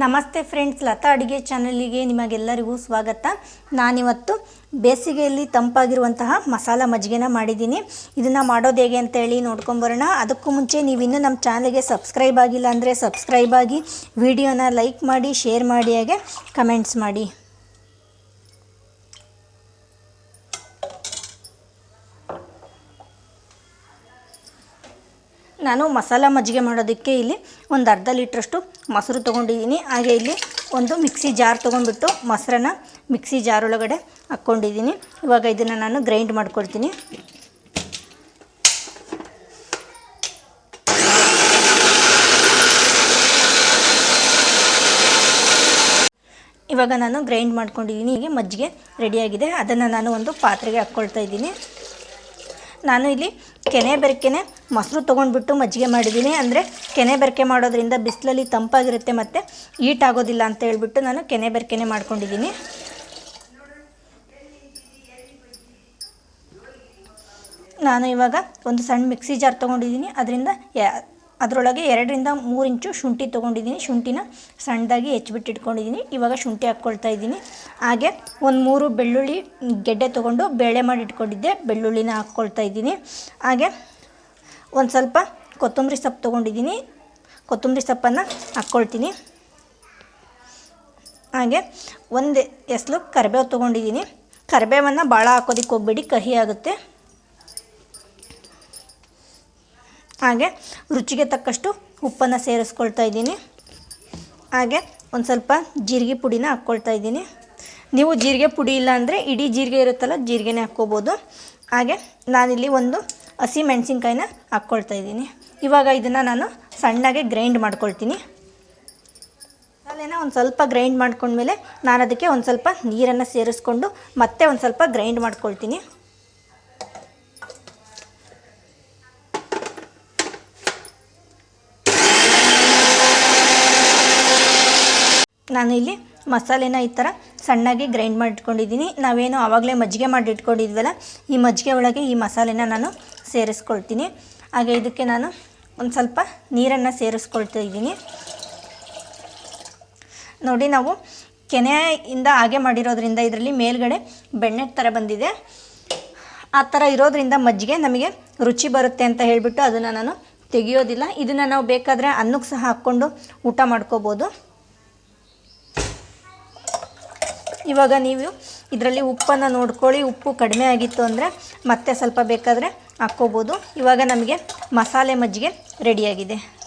ನಮಸ್ತೆ ಫ್ರೆಂಡ್ಸ್, ಲತಾ ಅಡುಗೆ ಚಾನಲಿಗೆ ನಿಮಗೆಲ್ಲರಿಗೂ ಸ್ವಾಗತ. ನಾನಿವತ್ತು ಬೇಸಿಗೆಯಲ್ಲಿ ತಂಪಾಗಿರುವಂತಹ ಮಸಾಲ ಮಜ್ಜಿಗೆನ ಮಾಡಿದ್ದೀನಿ. ಇದನ್ನು ಮಾಡೋದು ಹೇಗೆ ಅಂತೇಳಿ ನೋಡ್ಕೊಂಬರೋಣ. ಅದಕ್ಕೂ ಮುಂಚೆ ನೀವಿನ್ನೂ ನಮ್ಮ ಚಾನಲ್ಗೆ ಸಬ್ಸ್ಕ್ರೈಬ್ ಆಗಿಲ್ಲ ಅಂದರೆ ಸಬ್ಸ್ಕ್ರೈಬ್ ಆಗಿ, ವಿಡಿಯೋನ ಲೈಕ್ ಮಾಡಿ, ಶೇರ್ ಮಾಡಿ ಹಾಗೆ ಕಮೆಂಟ್ಸ್ ಮಾಡಿ. ನಾನು ಮಸಾಲ ಮಜ್ಜಿಗೆ ಮಾಡೋದಕ್ಕೆ ಇಲ್ಲಿ ಒಂದು ಅರ್ಧ ಲೀಟ್ರಷ್ಟು ಮೊಸರು ತೊಗೊಂಡಿದ್ದೀನಿ. ಹಾಗೆ ಇಲ್ಲಿ ಒಂದು ಮಿಕ್ಸಿ ಜಾರ್ ತೊಗೊಂಡ್ಬಿಟ್ಟು ಮೊಸರನ್ನ ಮಿಕ್ಸಿ ಜಾರ್ ಒಳಗಡೆ ಹಾಕ್ಕೊಂಡಿದ್ದೀನಿ. ಇವಾಗ ಇದನ್ನು ನಾನು ಗ್ರೈಂಡ್ ಮಾಡ್ಕೊಳ್ತೀನಿ. ಇವಾಗ ನಾನು ಗ್ರೈಂಡ್ ಮಾಡ್ಕೊಂಡಿದ್ದೀನಿ. ಹೀಗೆ ಮಜ್ಜಿಗೆ ರೆಡಿಯಾಗಿದೆ. ಅದನ್ನು ನಾನು ಒಂದು ಪಾತ್ರೆಗೆ ಹಾಕ್ಕೊಳ್ತಾ ಇದ್ದೀನಿ. ನಾನು ಇಲ್ಲಿ ಕೆನೆ ಬೆರಕೆನೆ ಮೊಸರು ತೊಗೊಂಡ್ಬಿಟ್ಟು ಮಜ್ಜಿಗೆ ಮಾಡಿದ್ದೀನಿ ಅಂದರೆ ಕೆನೆ ಬೆರಕೆ ಮಾಡೋದ್ರಿಂದ ಬಿಸಿಲಲ್ಲಿ ತಂಪಾಗಿರುತ್ತೆ ಮತ್ತು ಈಟ್ ಆಗೋದಿಲ್ಲ ಅಂತ ಹೇಳ್ಬಿಟ್ಟು ನಾನು ಕೆನೆ ಬೆರಕೆನೆ ಮಾಡ್ಕೊಂಡಿದ್ದೀನಿ ನಾನು ಇವಾಗ ಒಂದು ಸಣ್ಣ ಮಿಕ್ಸಿ ಜಾರ್ ತೊಗೊಂಡಿದ್ದೀನಿ ಅದರಿಂದ ಅದರೊಳಗೆ ಎರಡರಿಂದ ಮೂರು ಇಂಚು ಶುಂಠಿ ತೊಗೊಂಡಿದ್ದೀನಿ ಶುಂಠಿನ ಸಣ್ಣದಾಗಿ ಹೆಚ್ಚಿಬಿಟ್ಟು ಇಟ್ಕೊಂಡಿದ್ದೀನಿ ಇವಾಗ ಶುಂಠಿ ಹಾಕ್ಕೊಳ್ತಾ ಇದ್ದೀನಿ. ಹಾಗೆ ಒಂದು ಮೂರು ಬೆಳ್ಳುಳ್ಳಿ ಗೆಡ್ಡೆ ತೊಗೊಂಡು ಬೇಳೆ ಮಾಡಿ ಇಟ್ಕೊಂಡಿದ್ದೆ. ಬೆಳ್ಳುಳ್ಳಿನ ಹಾಕ್ಕೊಳ್ತಾ ಇದ್ದೀನಿ. ಹಾಗೆ ಒಂದು ಸ್ವಲ್ಪ ಕೊತ್ತಂಬರಿ ಸೊಪ್ಪು ತೊಗೊಂಡಿದ್ದೀನಿ. ಕೊತ್ತಂಬರಿ ಸೊಪ್ಪನ್ನು ಹಾಕ್ಕೊಳ್ತೀನಿ ಹಾಗೆ ಒಂದು ಎಸ್ಲು ಕರಿಬೇವು ತೊಗೊಂಡಿದ್ದೀನಿ. ಕರಿಬೇವನ್ನು ಭಾಳ ಹಾಕೋದಕ್ಕೆ ಹೋಗ್ಬೇಡಿ, ಕಹಿ ಆಗುತ್ತೆ. ಹಾಗೆ ರುಚಿಗೆ ತಕ್ಕಷ್ಟು ಉಪ್ಪನ್ನು ಸೇರಿಸ್ಕೊಳ್ತಾ ಇದ್ದೀನಿ. ಹಾಗೆ ಒಂದು ಸ್ವಲ್ಪ ಜೀರಿಗೆ ಪುಡಿನ ಹಾಕ್ಕೊಳ್ತಾ ಇದ್ದೀನಿ. ನೀವು ಜೀರಿಗೆ ಪುಡಿ ಇಲ್ಲ ಅಂದರೆ ಇಡೀ ಜೀರಿಗೆ ಇರುತ್ತಲ್ಲ, ಜೀರಿಗೆನೇ ಹಾಕ್ಕೋಬೋದು. ಹಾಗೆ ನಾನಿಲ್ಲಿ ಒಂದು ಹಸಿ ಮೆಣಸಿನ್ಕಾಯಿನ ಹಾಕ್ಕೊಳ್ತಾ ಇದ್ದೀನಿ. ಇವಾಗ ಇದನ್ನು ನಾನು ಸಣ್ಣಗೆ ಗ್ರೈಂಡ್ ಮಾಡ್ಕೊಳ್ತೀನಿ. ಮಸಾಲೆನ ಒಂದು ಸ್ವಲ್ಪ ಗ್ರೈಂಡ್ ಮಾಡ್ಕೊಂಡ್ಮೇಲೆ ನಾನು ಅದಕ್ಕೆ ಒಂದು ಸ್ವಲ್ಪ ನೀರನ್ನು ಸೇರಿಸ್ಕೊಂಡು ಮತ್ತೆ ಒಂದು ಸ್ವಲ್ಪ ಗ್ರೈಂಡ್ ಮಾಡ್ಕೊಳ್ತೀನಿ. ನಾನು ಇಲ್ಲಿ ಮಸಾಲೆನ ಈ ಥರ ಸಣ್ಣಗೆ ಗ್ರೈಂಡ್ ಮಾಡಿಟ್ಕೊಂಡಿದ್ದೀನಿ ನಾವೇನು ಆವಾಗಲೇ ಮಜ್ಜಿಗೆ ಮಾಡಿ ಇಟ್ಕೊಂಡಿದ್ವಲ್ಲ, ಈ ಮಜ್ಜಿಗೆ ಒಳಗೆ ಈ ಮಸಾಲೆನ ನಾನು ಸೇರಿಸ್ಕೊಳ್ತೀನಿ. ಹಾಗೆ ಇದಕ್ಕೆ ನಾನು ಒಂದು ಸ್ವಲ್ಪ ನೀರನ್ನು ಸೇರಿಸ್ಕೊಳ್ತಾ ಇದ್ದೀನಿ. ನೋಡಿ ನಾವು ಕೆನೆಯಿಂದ ಹಾಗೆ ಮಾಡಿರೋದ್ರಿಂದ ಇದರಲ್ಲಿ ಮೇಲ್ಗಡೆ ಬೆಣ್ಣೆ ಥರ ಬಂದಿದೆ. ಆ ಥರ ಇರೋದ್ರಿಂದ ಮಜ್ಜಿಗೆ ನಮಗೆ ರುಚಿ ಬರುತ್ತೆ ಅಂತ ಹೇಳಿಬಿಟ್ಟು ಅದನ್ನು ನಾನು ತೆಗೆಯೋದಿಲ್ಲ. ಇದನ್ನು ನಾವು ಬೇಕಾದರೆ ಅನ್ನಕ್ಕೆ ಸಹ ಹಾಕ್ಕೊಂಡು ಊಟ ಮಾಡ್ಕೋಬೋದು. ಇವಾಗ ನೀವು ಇದರಲ್ಲಿ ಉಪ್ಪನ್ನು ನೋಡ್ಕೊಳ್ಳಿ. ಉಪ್ಪು ಕಡಿಮೆ ಆಗಿತ್ತು ಅಂದರೆ ಮತ್ತೆ ಸ್ವಲ್ಪ ಬೇಕಾದರೆ ಹಾಕ್ಕೋಬೋದು. ಇವಾಗ ನಮಗೆ ಮಸಾಲೆ ಮಜ್ಜಿಗೆ ರೆಡಿಯಾಗಿದೆ